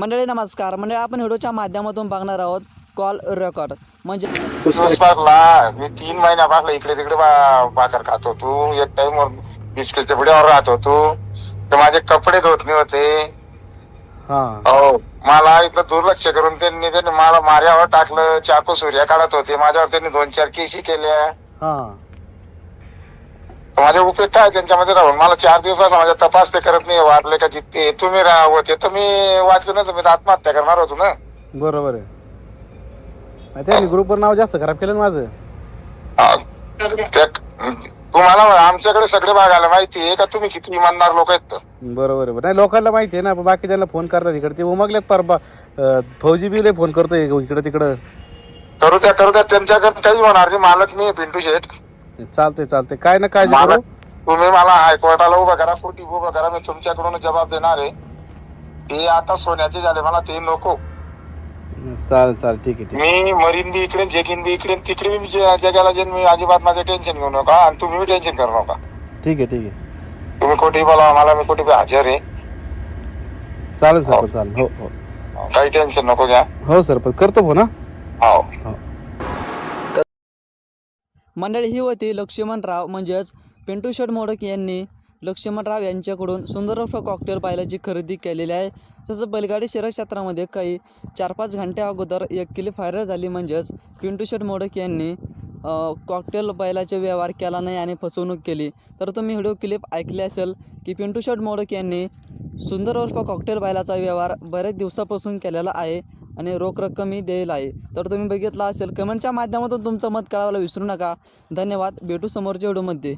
मंडळी नमस्कार. मंडळी आपण व्हिडिओच्या माध्यमातून बघणार आहोत कॉल रेकॉर्ड. म्हणजे मी तीन महिन्यापासून इकडे तिकडे बा- भाकर खात होतो. एक टाइम बिस्किटच्या पुढ्यावर राहत होतो. तर माझे कपडे धुत नाही होते. हा. मला इथलं दुर्लक्ष करून त्यांनी त्यांनी मला मार्यावर टाकलं चाकू सूर्या काढत होते. माझ्यावर त्यांनी दोन चार केसी केल्या. हा. माझे उपयोग काय त्यांच्यामध्ये राहून. मला चार दिवसाला माझ्या तपास ते करत नाही वाटले का जिथे तुम्ही राहावं ते तर मी वाचलं ना तुम्ही आत्महत्या करणार होतो ना. बरोबर आहे. त्यांनी ग्रुपवर नाव जास्त खराब केलं ना माझं. हा. त्या- तुम्हाला आमच्याकडे सगळे भागायला माहिती आहे का तुम्ही किती इमानदार लोक आहेत तर. बरोबर आहे. नाही लोकांना माहिती आहे ना पण बाकीच्यांना फोन करतात इकडे. ते उमगलेत पर बा- अं, फौजी बिले फोन करतोय इकडे तिकडं. करू द्या करू द्या. त्यांच्याकडे काही होणार नाही. मालक मी आहे, पिंटू शेठ. चालतंय चालतंय काय ना मला करू तुम्ही मला हायकोर्टाला उभं करा कोर्टी उभं करा मी तुमच्याकडून जबाब देणार आहे. ते आता सोन्याचे झाले मला ते नको. चालेल चालेल ठीक आहे ठीक मी मरीन बी इकडे जेकीन बी इकडे तिकडे मी जे- जगाला जे मी अजिबात माझे टेन्शन घेऊ नका आणि तुम्ही टेन्शन करू नका. ठीक आहे ठीक आहे. तुम्ही कोठी बोला मला मी कोठी बी हजर आहे. चालेल सर चालेल हो हो. काही टेन्शन नको घ्या. हो सर पण करतो फोन हा? हो. हो. मंडळी ही होती लक्ष्मणराव म्हणजेच पिंटू शेठ मोडक यांनी लक्ष्मणराव यांच्याकडून सुंदर कॉकटेल पायलाची खरेदी केलेली आहे. तसं बैलगाडी शहर क्षेत्रामध्ये काही चार पाच घंटे अगोदर एक किली फायर झाली म्हणजेच पिंटू शेठ मोडक यांनी कॉकटेल बैलाचे व्यवहार केला नाही आणि फसवणूक केली. तर तुम्ही व्हिडिओ क्लिप ऐकले असेल की पिंटू शेठ मोडक यांनी सुंदर उर्फ कॉकटेल बैलाचा व्यवहार बरेच दिवसापासून केलेला आहे. आणि रोख रक्कमही देईल आहे. तर तुम्ही बघितला असेल कमेंटच्या माध्यमातून तुमचं मत कळवायला विसरू नका. धन्यवाद. भेटू समोरच्या व्हिडिओमध्ये.